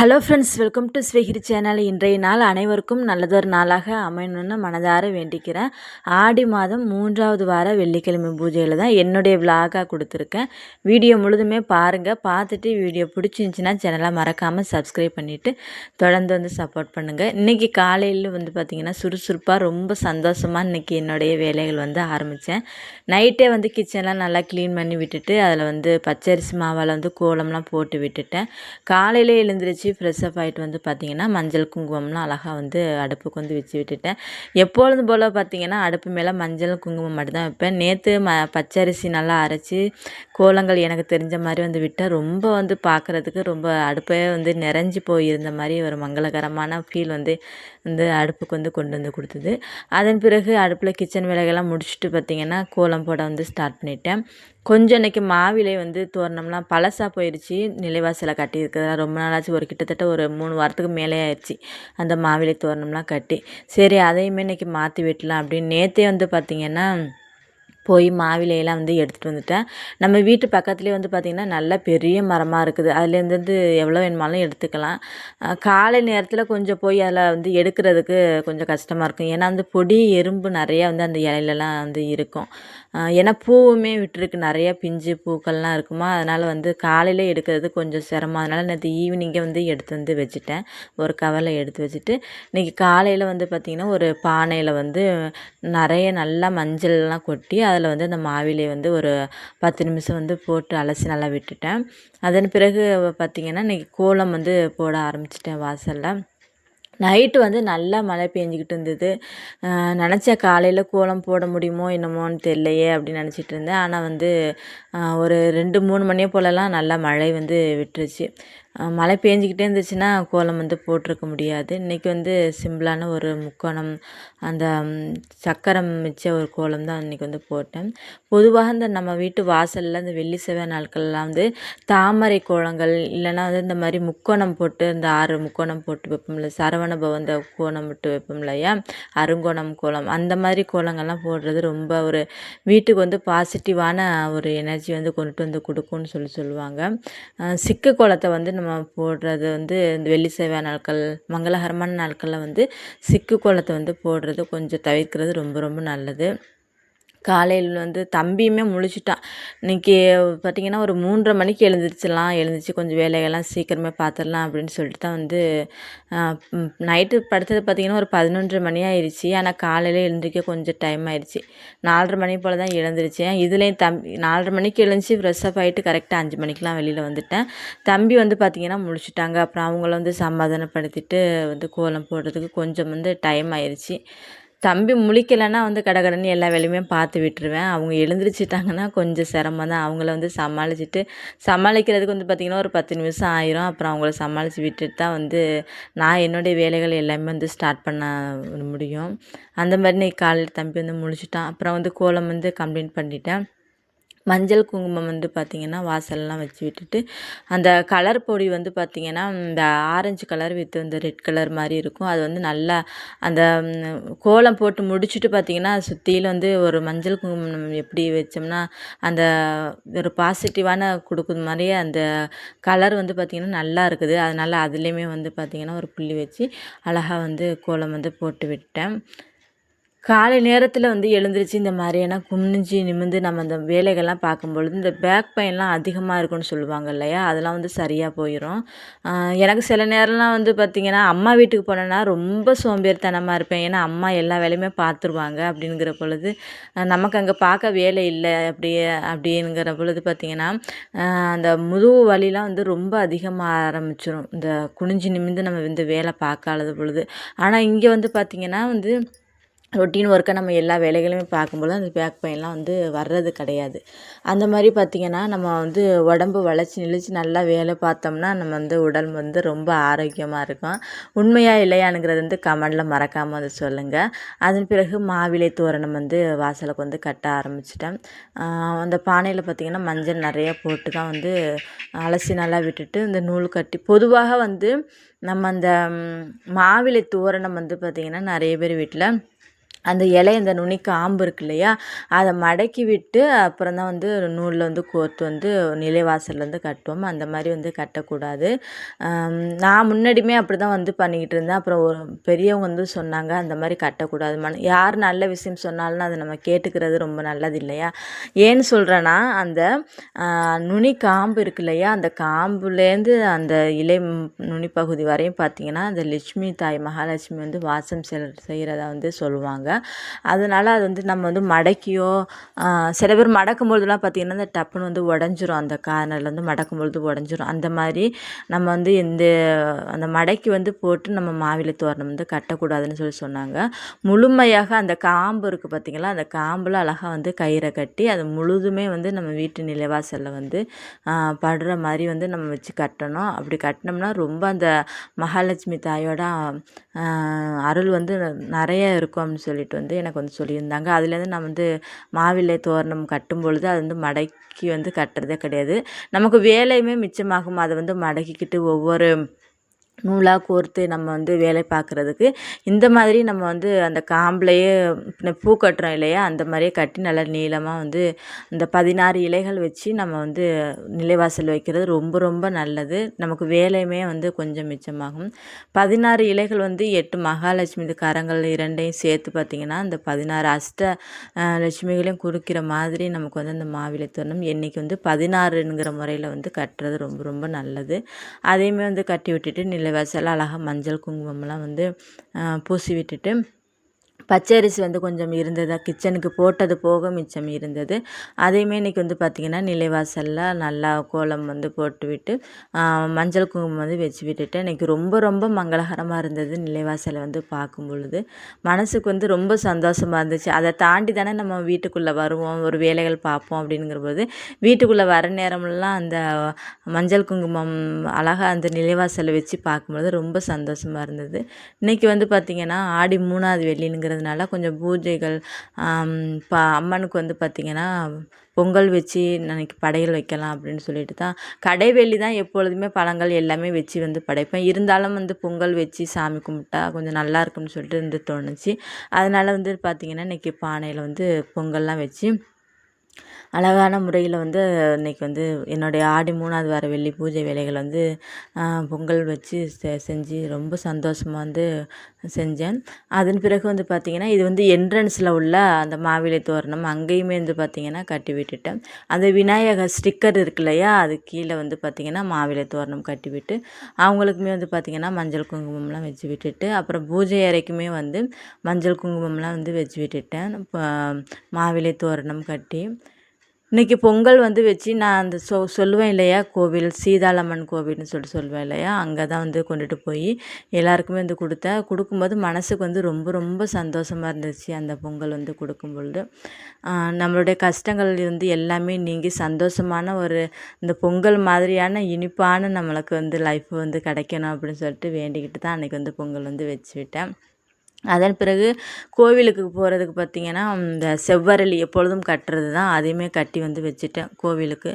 Hello friends welcome to ஸ்வீகிரி channel இன்றைய நாள் அனைவருக்கும் நல்லதொரு நாளாக அமையணும்னு மனதார வேண்டிக்கிறேன். ஆடி மாதம் மூன்றாவது வார வெள்ளிக்கிழமை பூஜையில் தான் என்னுடைய விலாகாக கொடுத்துருக்கேன். வீடியோ முழுதுமே பாருங்கள் பார்த்துட்டு வீடியோ பிடிச்சிருந்துச்சின்னா சேனலை மறக்காமல் சப்ஸ்கிரைப் பண்ணிவிட்டு தொடர்ந்து வந்து சப்போர்ட் பண்ணுங்கள் இன்றைக்கி காலையில் வந்து பார்த்திங்கன்னா சுறுசுறுப்பாக ரொம்ப சந்தோஷமாக இன்றைக்கி என்னுடைய வேலைகள் வந்து ஆரம்பித்தேன் நைட்டே வந்து கிச்சன்லாம் நல்லா க்ளீன் பண்ணி விட்டுட்டு அதில் வந்து பச்சரிசி மாவால் வந்து கோலம்லாம் போட்டு விட்டுட்டேன். காலையில் எழுந்திரிச்சு ஃப்ரெஷ் அப் ஆகிட்டு வந்து பார்த்திங்கன்னா மஞ்சள் குங்குமம்லாம் அழகாக வந்து அடுப்புக்கு வந்து வச்சு விட்டுட்டேன். எப்பொழுதும் போல் பார்த்திங்கன்னா அடுப்பு மேலே மஞ்சள் குங்குமம் மட்டும்தான் வைப்பேன். நேற்று ம பச்சரிசி நல்லா அரைச்சி கோலங்கள் எனக்கு தெரிஞ்ச மாதிரி வந்து விட்டால் ரொம்ப வந்து பார்க்குறதுக்கு ரொம்ப அடுப்பே வந்து நிறைஞ்சி போயிருந்த மாதிரி ஒரு மங்களகரமான ஃபீல் வந்து வந்து அடுப்புக்கு வந்து கொண்டு வந்து கொடுத்தது. அதன் பிறகு அடுப்பில் கிச்சன் வேலைகள்லாம் முடிச்சுட்டு பார்த்திங்கன்னா கோலம் போட வந்து ஸ்டார்ட் பண்ணிட்டேன். கொஞ்சம் இன்றைக்கி மாவிலை வந்து தோரணம்லாம் பழசாக போயிடுச்சு நிலைவாசலை கட்டியிருக்கிறதா ரொம்ப நாளாச்சு. ஒரு கிட்டத்தட்ட ஒரு மூணு வாரத்துக்கு மேலே ஆயிடுச்சு அந்த மாவிலை தோரணம்லாம் கட்டி. சரி அதையுமே இன்றைக்கி மாற்றி விட்டலாம் அப்படின்னு நேற்றே வந்து பார்த்திங்கன்னா போய் மாவிலையெல்லாம் வந்து எடுத்துகிட்டு வந்துட்டேன். நம்ம வீட்டு பக்கத்துலேயே வந்து பார்த்திங்கன்னா நல்ல பெரிய மரமாக இருக்குது. அதுலேருந்து வந்து எவ்வளோ வேணுமாலும் எடுத்துக்கலாம் காலை நேரத்தில் கொஞ்சம் போய் அதில் வந்து எடுக்கிறதுக்கு கொஞ்சம் கஷ்டமாக இருக்கும். ஏன்னா அந்த பொடி எறும்பு நிறையா வந்து அந்த இலையிலலாம் வந்து இருக்கும். ஏன்னா பூவுமே விட்டுருக்கு. நிறைய பிஞ்சு பூக்கள்லாம் இருக்குமா? அதனால் வந்து காலையில் எடுக்கிறது கொஞ்சம் சிரமம். அதனால் நேற்று ஈவினிங்கே வந்து எடுத்து வந்து வச்சுட்டேன். ஒரு கவரில் எடுத்து வச்சுட்டு இன்றைக்கி காலையில் வந்து பார்த்திங்கன்னா ஒரு பானையில் வந்து நிறைய நல்லா மஞ்சள்லாம் கொட்டி அதில் வந்து அந்த மாவிலே வந்து ஒரு பத்து நிமிஷம் வந்து போட்டு அலசி நல்லா விட்டுட்டேன். அதன் பிறகு பார்த்திங்கன்னா இன்றைக்கி கோலம் வந்து போட ஆரம்பிச்சிட்டேன் வாசலில். நைட்டு வந்து நல்லா மழை பெஞ்சிக்கிட்டு இருந்தது. நினச்சேன் காலையில் கோலம் போட முடியுமோ என்னமோன்னு தெரியலையே அப்படின்னு நினச்சிட்டு இருந்தேன். ஆனால் வந்து ஒரு ரெண்டு மூணு மணியை போலலாம் நல்லா மழை வந்து விட்டுருச்சு. மழை பேஞ்சிக்கிட்டே இருந்துச்சுன்னா கோலம் வந்து போட்டிருக்க முடியாது. இன்றைக்கி வந்து சிம்பிளான ஒரு முக்கோணம் அந்த சக்கரம் மிச்ச ஒரு கோலம் தான் இன்றைக்கி வந்து போட்டேன். பொதுவாக இந்த நம்ம வீட்டு வாசலில் இந்த வெள்ளி செவ்வாய் நாட்கள்லாம் வந்து தாமரை கோலங்கள் இல்லைன்னா வந்து இந்த மாதிரி முக்கோணம் போட்டு இந்த ஆறு முக்கோணம் போட்டு வைப்போம்ல சரவண பவந்த கோணம் விட்டு வைப்போம் இல்லையா அருங்கோணம் கோலம். அந்த மாதிரி கோலங்கள்லாம் போடுறது ரொம்ப ஒரு வீட்டுக்கு வந்து பாசிட்டிவான ஒரு எனர்ஜி வந்து கொண்டுட்டு வந்து கொடுக்கும்னு சொல்லி சொல்லுவாங்க. சிக்கு கோலத்தை வந்து நம்ம போடுறது வந்து இந்த வெள்ளி செவ்வாய் நாட்கள் மங்களகரமான நாட்களில் வந்து சிக்கு கோலத்தை வந்து போடுறது கொஞ்சம் தவிர்க்கிறது ரொம்ப ரொம்ப நல்லது. காலையில் வந்து தம்பியுமே முழிச்சிட்டான். இன்றைக்கி பார்த்திங்கன்னா ஒரு மூன்றரை மணிக்கு எழுந்திரிச்சிடலாம் எழுந்திரிச்சி கொஞ்சம் வேலைகள்லாம் சீக்கிரமே பார்த்துடலாம் அப்படின்னு சொல்லிட்டு தான் வந்து நைட்டு படுத்தது பார்த்திங்கன்னா ஒரு பதினொன்று மணி ஆயிடுச்சு ஆனால் காலையில் எழுந்திரிக்க கொஞ்சம் டைம் ஆயிடுச்சு நாலரை மணி போல் தான் எழுந்திரிச்சேன். இதுலேயும் தம்பி நாலரை மணிக்கு எழுந்துச்சி ஃப்ரெஷ் அப் ஆகிட்டு கரெக்டாக அஞ்சு மணிக்கெலாம் வெளியில் வந்துட்டேன். தம்பி வந்து பார்த்திங்கன்னா முழிச்சிட்டாங்க. அப்புறம் அவங்கள வந்து சமாதானப்படுத்திட்டு வந்து கோலம் போடுறதுக்கு கொஞ்சம் வந்து டைம் ஆயிடுச்சு தம்பி முழிக்கலைன்னா வந்து கடகடன்னு எல்லா வேலையுமே பார்த்து விட்டுருவேன். அவங்க எழுந்திரிச்சிட்டாங்கன்னா கொஞ்சம் சிரமம் தான். அவங்கள வந்து சமாளிச்சுட்டு சமாளிக்கிறதுக்கு வந்து பார்த்திங்கன்னா ஒரு பத்து நிமிஷம் ஆயிரும். அப்புறம் அவங்கள சமாளித்து விட்டுட்டு தான் வந்து நான் என்னுடைய வேலைகள் எல்லாமே வந்து ஸ்டார்ட் பண்ண முடியும். அந்த மாதிரி நீ காலையில் தம்பி வந்து முழிச்சிட்டான். அப்புறம் வந்து கோலம் வந்து கம்ப்ளீட் பண்ணிட்டேன். மஞ்சள் குங்குமம் வந்து பார்த்திங்கன்னா வாசல்லாம் வச்சு விட்டுட்டு அந்த கலர் பொடி வந்து பார்த்திங்கன்னா இந்த ஆரஞ்சு கலர் வித் இந்த ரெட் கலர் மாதிரி இருக்கும். அது வந்து நல்லா அந்த கோலம் போட்டு முடிச்சுட்டு பார்த்திங்கன்னா சுற்றிலும் வந்து ஒரு மஞ்சள் குங்குமம் எப்படி வச்சோம்னா அந்த ஒரு பாசிட்டிவான கொடுக்குற மாதிரியே அந்த கலர் வந்து பார்த்திங்கன்னா நல்லா இருக்குது. அதனால் அதுலேயுமே வந்து பார்த்திங்கன்னா ஒரு புள்ளி வச்சு அழகாக வந்து கோலம் வந்து போட்டு விட்டேன். காலை நேரத்தில் வந்து எழுந்திரிச்சு இந்த மாதிரியான குனிஞ்சு நிமிர்ந்து நம்ம அந்த வேலைகள்லாம் பார்க்கும்பொழுது இந்த பேக் பெயின்லாம் அதிகமாக இருக்குன்னு சொல்லுவாங்க இல்லையா? அதெல்லாம் வந்து சரியாக போயிடும் எனக்கு சில நேரம்லாம் வந்து பார்த்திங்கன்னா அம்மா வீட்டுக்கு போனேன்னா ரொம்ப சோம்பேறித்தனமாக இருப்பேன். ஏன்னா அம்மா எல்லா வேலையுமே பார்த்துருவாங்க அப்படிங்கிற பொழுது நமக்கு அங்கே பார்க்க வேலை இல்லை அப்படி அப்படிங்கிற பொழுது பார்த்திங்கன்னா அந்த முதுகு வலிலாம் வந்து ரொம்ப அதிகமாக ஆரம்பிச்சிடும் இந்த குனிஞ்சு நிமிர்ந்து நம்ம இந்த வேலை பார்க்காத பொழுது. ஆனால் இங்கே வந்து பார்த்திங்கன்னா வந்து ரொட்டீன் ஒர்க்கை நம்ம எல்லா வேலைகளையுமே பார்க்கும்போது அந்த பேக் பெயின்லாம் வந்து வர்றது கிடையாது. அந்த மாதிரி பார்த்திங்கன்னா நம்ம வந்து உடம்பு வளைச்சி நெளிச்சு நல்லா வேலை பார்த்தோம்னா நம்ம வந்து உடல் வந்து ரொம்ப ஆரோக்கியமாக இருக்கும். உண்மையாக இல்லையானுங்கிறது வந்து கமெண்டில் மறக்காமல் அதை சொல்லுங்கள் அதன் பிறகு மாவிலை தோரணம் வந்து வாசலுக்கு வந்து கட்ட ஆரம்பிச்சிட்டேன். அந்த பானையில் பார்த்திங்கன்னா மஞ்சள் நிறையா போட்டு தான் வந்து அலசி நல்லா விட்டுட்டு இந்த நூல் கட்டி பொதுவாக வந்து நம்ம அந்த மாவிலை தோரணம் வந்து பார்த்திங்கன்னா நிறைய பேர் வீட்டில் அந்த இலை அந்த நுனி காம்பு இருக்கு இல்லையா அதை மடக்கி விட்டு அப்புறம் தான் வந்து நூலில் வந்து கோர்த்து வந்து நிலைவாசலில் வந்து கட்டுவோம். அந்த மாதிரி வந்து கட்டக்கூடாது. நான் முன்னாடியுமே அப்படி தான் வந்து பண்ணிக்கிட்டு இருந்தேன். அப்புறம் ஒரு பெரியவங்க வந்து சொன்னாங்க அந்த மாதிரி கட்டக்கூடாது மன யார் நல்ல விஷயம் சொன்னாலும் அதை நம்ம கேட்டுக்கிறது ரொம்ப நல்லது இல்லையா? ஏன்னு சொல்கிறேன்னா அந்த நுனி காம்பு இருக்கு இல்லையா அந்த காம்புலேருந்து அந்த இலை நுனி பகுதி வரையும் பார்த்திங்கன்னா அந்த லட்சுமி தாய் மகாலட்சுமி வந்து வாசம் செல் செய்கிறதா வந்து சொல்லுவாங்க. அதனால் அது வந்து நம்ம வந்து மடக்கியோ சில பேர் மடக்கும் பொழுதுலாம் பார்த்திங்கன்னா அந்த டப்புன்னு வந்து உடஞ்சிரும். அந்த கார்னர்லேருந்து வந்து மடக்கும் பொழுது உடஞ்சிரும். அந்த மாதிரி நம்ம வந்து எந்த அந்த மடக்கி வந்து போட்டு நம்ம மாவிலை தோரணம் வந்து கட்டக்கூடாதுன்னு சொல்லி சொன்னாங்க. முழுமையாக அந்த காம்பு இருக்குது பார்த்திங்களா? அந்த காம்பில் அழகாக வந்து கயிறை கட்டி அது முழுதுமே வந்து நம்ம வீட்டு நிலைவாசலில் வந்து படுற மாதிரி வந்து நம்ம வச்சு கட்டணும். அப்படி கட்டினோம்னா ரொம்ப அந்த மகாலட்சுமி தாயோட அருள் வந்து நிறைய இருக்கும் அப்படின்னு சொல்லிட்டு வந்து எனக்கு வந்து சொல்லியிருந்தாங்க. அதுலேருந்து நான் வந்து மாவிலை தோரணம் கட்டும் பொழுது அது வந்து மடக்கி வந்து கட்டுறதே கிடையாது. நமக்கு வேலையுமே மிச்சமாகும். அதை வந்து மடக்கிக்கிட்டு ஒவ்வொரு நூலாக கோர்த்து நம்ம வந்து வேலை பார்க்குறதுக்கு. இந்த மாதிரி நம்ம வந்து அந்த காம்புலையே பூ கட்டுறோம் இல்லையா? அந்த மாதிரியே கட்டி நல்லா நீளமாக வந்து இந்த பதினாறு இலைகள் வச்சு நம்ம வந்து நிலைவாசல் வைக்கிறது ரொம்ப ரொம்ப நல்லது. நமக்கு வேலையுமே வந்து கொஞ்சம் மிச்சமாகும். பதினாறு இலைகள் வந்து எட்டு மகாலட்சுமி கரங்கள் இரண்டையும் சேர்த்து பார்த்திங்கன்னா இந்த பதினாறு அஷ்ட லட்சுமிகளையும் கொடுக்கிற மாதிரி நமக்கு வந்து அந்த மாவிலை தோரணம் என்றைக்கு வந்து பதினாறுங்கிற முறையில் வந்து கட்டுறது ரொம்ப ரொம்ப நல்லது. அதையுமே வந்து கட்டி விட்டுட்டு நிலை வாசல் அழகாக மஞ்சள் குங்குமம்லாம் வந்து பூசி விட்டுட்டு பச்சரிசி வந்து கொஞ்சம் இருந்தது? கிச்சனுக்கு போட்டது போக மிச்சம் இருந்தது. அதையுமே இன்றைக்கி வந்து பார்த்திங்கன்னா நிலைவாசலில் நல்லா கோலம் வந்து போட்டுவிட்டு மஞ்சள் குங்குமம் வந்து வச்சு விட்டுட்டு இன்றைக்கி ரொம்ப ரொம்ப மங்களகரமாக இருந்தது நிலைவாசலை வந்து பார்க்கும் பொழுது. மனசுக்கு வந்து ரொம்ப சந்தோஷமாக இருந்துச்சு. அதை தாண்டி தானே நம்ம வீட்டுக்குள்ளே வருவோம் ஒரு வேலைகள் பார்ப்போம் அப்படிங்கிற போது வீட்டுக்குள்ளே வர நேரம்லாம் அந்த மஞ்சள் குங்குமம் அழகாக அந்த நிலைவாசலை வச்சு பார்க்கும்பொழுது ரொம்ப சந்தோஷமாக இருந்தது. இன்றைக்கி வந்து பார்த்திங்கன்னா ஆடி மூணாவது வெள்ளினுங்கிற அப்படிங்கிறதுனால கொஞ்சம் பூஜைகள் இப்போ அம்மனுக்கு வந்து பார்த்திங்கன்னா பொங்கல் வச்சு அன்றைக்கி படையல் வைக்கலாம் அப்படின்னு சொல்லிட்டு தான் கடைவெள்ளி தான் எப்பொழுதுமே பழங்கள் எல்லாமே வச்சு வந்து படைப்பேன். இருந்தாலும் வந்து பொங்கல் வச்சு சாமி கும்பிட்டா கொஞ்சம் நல்லா இருக்கும்னு சொல்லிட்டு இருந்து தோணுச்சு. அதனால் வந்து பார்த்திங்கன்னா இன்றைக்கி பானையில் வந்து பொங்கல்லாம் வச்சு அழகான முறையில் வந்து இன்றைக்கி வந்து என்னுடைய ஆடி மூணாவது வார வெள்ளி பூஜை வேலைகள் வந்து பொங்கல் வச்சு செ செஞ்சு ரொம்ப சந்தோஷமாக வந்து செஞ்சேன். அதன் பிறகு வந்து பார்த்திங்கன்னா இது வந்து என்ட்ரன்ஸில் உள்ள அந்த மாவிலை தோரணம் அங்கேயுமே வந்து பார்த்திங்கன்னா கட்டி விட்டுட்டேன். அந்த விநாயகர் ஸ்டிக்கர் இருக்கு இல்லையா அது கீழே வந்து பார்த்திங்கன்னா மாவிலை தோரணம் கட்டி விட்டு அவங்களுக்குமே வந்து பார்த்திங்கன்னா மஞ்சள் குங்குமம்லாம் வச்சு விட்டுட்டு அப்புறம் பூஜை அறைக்குமே வந்து மஞ்சள் குங்குமம்லாம் வந்து வச்சு விட்டுட்டேன். இப்போ மாவிலை தோரணம் கட்டி. இன்றைக்கி பொங்கல் வந்து வச்சு நான் அந்த சொ சொல்லுவேன் இல்லையா? கோவில் சீதாளம்மன் கோவில்னு சொல்லிட்டு சொல்லுவேன் இல்லையா? அங்கே தான் வந்து கொண்டுட்டு போய் எல்லாருக்குமே வந்து கொடுத்தேன். கொடுக்கும்போது மனசுக்கு வந்து ரொம்ப ரொம்ப சந்தோஷமாக இருந்துச்சு அந்த பொங்கல் வந்து கொடுக்கும் பொழுது நம்மளுடைய கஷ்டங்கள் வந்து எல்லாமே நீங்கி சந்தோஷமான ஒரு இந்த பொங்கல் மாதிரியான இனிப்பான நம்மளுக்கு வந்து லைஃப் வந்து கிடைக்கணும் அப்படின்னு சொல்லிட்டு வேண்டிக்கிட்டு தான் அன்றைக்கி வந்து பொங்கல் வந்து வச்சு விட்டேன். அதன் பிறகு கோவிலுக்கு போகிறதுக்கு பார்த்திங்கன்னா இந்த செவ்வரளி எப்பொழுதும் கட்டுறது தான் அதையுமே கட்டி வந்து வச்சுட்டேன் கோவிலுக்கு.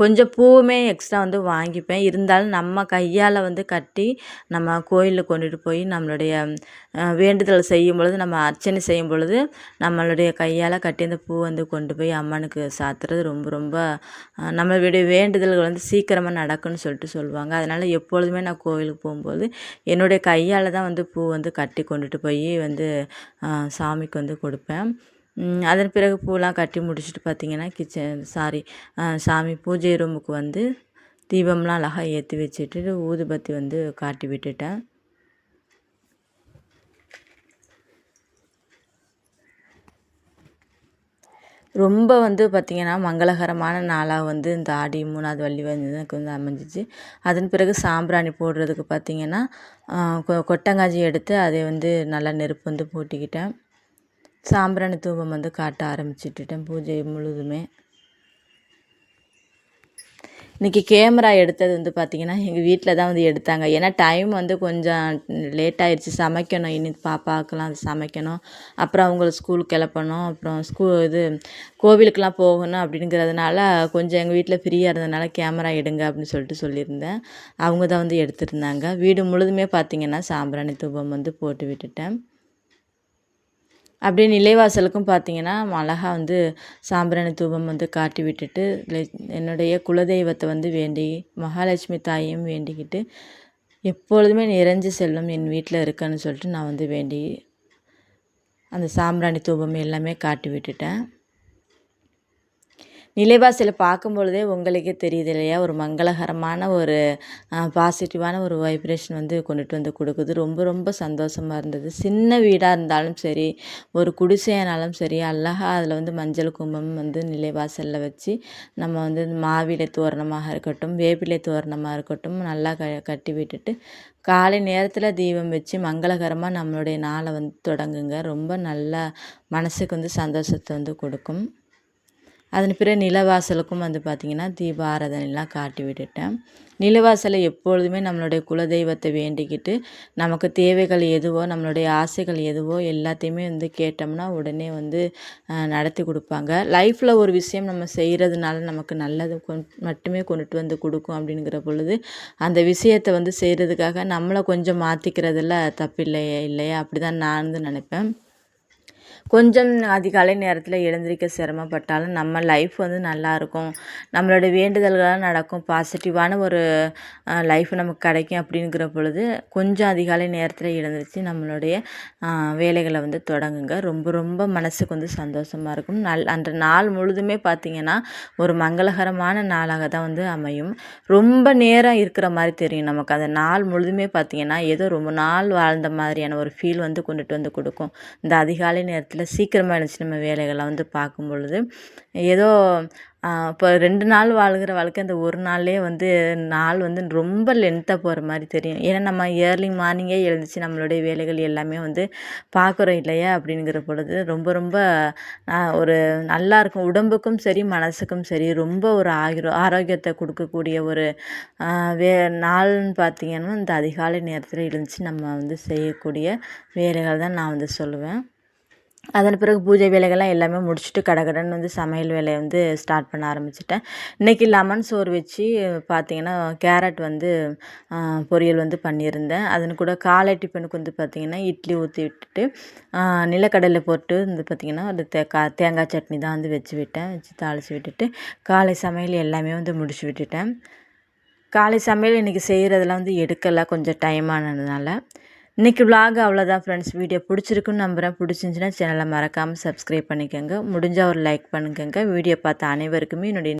கொஞ்சம் பூவுமே எக்ஸ்ட்ரா வந்து வாங்கிப்பேன். இருந்தாலும் நம்ம கையால் வந்து கட்டி நம்ம கோயிலில் கொண்டுட்டு போய் நம்மளுடைய வேண்டுதல் செய்யும் பொழுது நம்ம அர்ச்சனை செய்யும் பொழுது நம்மளுடைய கையால் கட்டி அந்த பூ வந்து கொண்டு போய் அம்மனுக்கு சாத்துறது ரொம்ப ரொம்ப நம்மளுடைய வேண்டுதல்கள் வந்து சீக்கிரமாக நடக்கும்னு சொல்லிட்டு சொல்லுவாங்க. அதனால் எப்பொழுதுமே நான் கோவிலுக்கு போகும்போது என்னுடைய கையால் தான் வந்து பூ வந்து கட்டி கொண்டுட்டு போய் வந்து சாமிக்கு வந்து கொடுப்பேன். அதன் பிறகு பூலாம் கட்டி முடிச்சுட்டு பார்த்திங்கன்னா கிச்சன் சாரி சாமி பூஜை ரூமுக்கு வந்து தீபம்லாம் அழகாக ஏற்றி வச்சுட்டு ஊதுபத்தி வந்து காட்டி விட்டுட்டேன். ரொம்ப வந்து பார்த்திங்கன்னா மங்களகரமான நாளாக வந்து இந்த ஆடி மூணாவது வள்ளி வந்து எனக்கு வந்து அமைஞ்சிச்சு. அதன் பிறகு சாம்பிராணி போடுறதுக்கு பார்த்திங்கன்னா கொ கொட்டங்காஞ்சி எடுத்து அதை வந்து நல்லா நெருப்பு வந்து போட்டிக்கிட்டேன். சாம்பிராணி தூபம் வந்து காட்ட ஆரம்பிச்சிட்டுட்டேன் பூஜை முழுதுமே. இன்றைக்கி கேமரா எடுத்தது வந்து பார்த்திங்கன்னா எங்கள் வீட்டில் தான் வந்து எடுத்தாங்க. ஏன்னா டைம் வந்து கொஞ்சம் லேட் ஆயிடுச்சு. சமைக்கணும். இனி பாப்பாக்கெலாம் அது சமைக்கணும். அப்புறம் அவங்கள ஸ்கூலுக்கு கிளப்பணும். அப்புறம் ஸ்கூ இது கோவிலுக்கெலாம் போகணும் அப்படிங்கிறதுனால கொஞ்சம் எங்கள் வீட்டில் ஃப்ரீயாக இருந்ததுனால கேமரா எடுங்க அப்படின்னு சொல்லிட்டு சொல்லியிருந்தேன். அவங்க தான் வந்து எடுத்துருந்தாங்க. வீடு முழுதுமே பார்த்திங்கன்னா சாம்பிராணி தூபம் வந்து போட்டு விட்டுட்டேன். அப்படியே நிலைவாசலுக்கும் பார்த்தீங்கன்னா அழகா வந்து சாம்பிராணி தூபம் வந்து காட்டி விட்டுட்டு என்னுடைய குலதெய்வத்தை வந்து வேண்டி மகாலட்சுமி தாயையும் வேண்டிக்கிட்டு எப்பொழுதுமே நிறைஞ்சு செல்லும் என் வீட்டில் இருக்குன்னு சொல்லிட்டு நான் வந்து வேண்டி அந்த சாம்பிராணி தூபம் எல்லாமே காட்டி விட்டுட்டேன். நிலைவாசலை பார்க்கும் பொழுதே உங்களுக்கே தெரியுது இல்லையா? ஒரு மங்களகரமான ஒரு பாசிட்டிவான ஒரு வைப்ரேஷன் வந்து கொண்டுட்டு வந்து கொடுக்குது. ரொம்ப ரொம்ப சந்தோஷமாக இருந்தது. சின்ன வீடாக இருந்தாலும் சரி ஒரு குடிசையானாலும் சரி அழகாக அதில் வந்து மஞ்சள் கும்பம் வந்து நிலைவாசலில் வச்சு நம்ம வந்து மாவிலை தோரணமாக இருக்கட்டும் வேப்பிலை தோரணமாக இருக்கட்டும் நல்லா க கட்டி விட்டுட்டு காலை நேரத்தில் தீபம் வச்சு மங்களகரமாக நம்மளுடைய நாளை வந்து தொடங்குங்க. ரொம்ப நல்லா மனசுக்கு வந்து சந்தோஷத்தை வந்து கொடுக்கும். அதன் பிறகு நிலவாசலுக்கும் வந்து பார்த்திங்கன்னா தீப ஆராதனைலாம் காட்டி விட்டுட்டேன். நிலவாசலை எப்பொழுதுமே நம்மளுடைய குலதெய்வத்தை வேண்டிக்கிட்டு நமக்கு தேவைகள் எதுவோ நம்மளுடைய ஆசைகள் எதுவோ எல்லாத்தையுமே வந்து கேட்டோம்னா உடனே வந்து நடத்தி கொடுப்பாங்க. லைஃப்பில் ஒரு விஷயம் நம்ம செய்கிறதுனால நமக்கு நல்லது கொண் மட்டுமே கொண்டுட்டு வந்து கொடுக்கும் அப்படிங்கிற பொழுது அந்த விஷயத்தை வந்து செய்கிறதுக்காக நம்மளை கொஞ்சம் மாற்றிக்கிறதுல தப்பில்லையே இல்லையா? அப்படி தான் நான் வந்து நினைப்பேன். கொஞ்சம் அதிகாலை நேரத்தில் எழுந்திரிக்க சிரமப்பட்டாலும் நம்ம லைஃப் வந்து நல்லாயிருக்கும் நம்மளோட வேண்டுதல்களாக நடக்கும். பாசிட்டிவான ஒரு லைஃப் நமக்கு கிடைக்கும் அப்படிங்கிற பொழுது கொஞ்சம் அதிகாலை நேரத்தில் எழுந்திரிச்சு நம்மளுடைய வேலைகளை வந்து தொடங்குங்க. ரொம்ப ரொம்ப மனசுக்கு வந்து சந்தோஷமாக இருக்கும். நல் அந்த நாள் முழுதுமே பார்த்திங்கன்னா ஒரு மங்களகரமான நாளாக தான் வந்து அமையும். ரொம்ப நேரம் இருக்கிற மாதிரி தெரியும் நமக்கு. அந்த நாள் முழுதுமே பார்த்திங்கன்னா ஏதோ ரொம்ப நாள் வாழ்ந்த மாதிரியான ஒரு ஃபீல் வந்து கொண்டுட்டு வந்து கொடுக்கும். இந்த அதிகாலை நேரத்தில் நேரத்தில் சீக்கிரமாக எழுந்துச்சு நம்ம வேலைகளை வந்து பார்க்கும் பொழுது ஏதோ இப்போ ரெண்டு நாள் வாழ்கிற வாழ்க்கை அந்த ஒரு நாள்லேயே வந்து நாள் வந்து ரொம்ப லென்த்தாக போகிற மாதிரி தெரியும். ஏன்னா நம்ம ஏர்லி மார்னிங்கே எழுந்துச்சு நம்மளுடைய வேலைகள் எல்லாமே வந்து பார்க்குறோம் இல்லையா? அப்படிங்கிற பொழுது ரொம்ப ரொம்ப ஒரு நல்லா இருக்கும். உடம்புக்கும் சரி மனசுக்கும் சரி ரொம்ப ஒரு ஆகிரோ ஆரோக்கியத்தை கொடுக்கக்கூடிய ஒரு வே நாள்னு பார்த்திங்கன்னா இந்த அதிகாலை நேரத்தில் எழுந்துச்சு நம்ம வந்து செய்யக்கூடிய வேலைகள் தான் நான் வந்து சொல்லுவேன். அதன் பிறகு பூஜை வேலைகள்லாம் எல்லாமே முடிச்சுட்டு கடகடன்னு வந்து சமையல் வேலையை வந்து ஸ்டார்ட் பண்ண ஆரம்பிச்சிட்டேன். இன்றைக்கி லெமன் சோறு வச்சு பார்த்திங்கன்னா கேரட் வந்து பொரியல் வந்து பண்ணியிருந்தேன். அதன் கூட காலை டிஃபனுக்கு வந்து பார்த்திங்கன்னா இட்லி ஊற்றி விட்டுட்டு நிலக்கடலை போட்டு வந்து பார்த்திங்கன்னா ஒரு கா தேங்காய் சட்னி தான் வந்து வச்சு விட்டேன். வச்சு தாளித்து விட்டுட்டு காலை சமையல் எல்லாமே வந்து முடிச்சு விட்டுட்டேன். காலை சமையல் இன்றைக்கி செய்கிறதெல்லாம் வந்து எடுக்கலை. கொஞ்சம் டைம் ஆனதுனால. இன்றைக்கி விலாக் அவ்வளோதான் ஃப்ரெண்ட்ஸ் வீடியோ பிடிச்சிருக்குன்னு நம்புகிறேன் பிடிச்சிருந்துச்சின்னா சேனலை மறக்காமல் சப்ஸ்கிரைப் பண்ணிக்கோங்க. முடிஞ்சால் ஒரு லைக் பண்ணிக்கோங்க வீடியோ பார்த்த அனைவருக்குமே என்னுடைய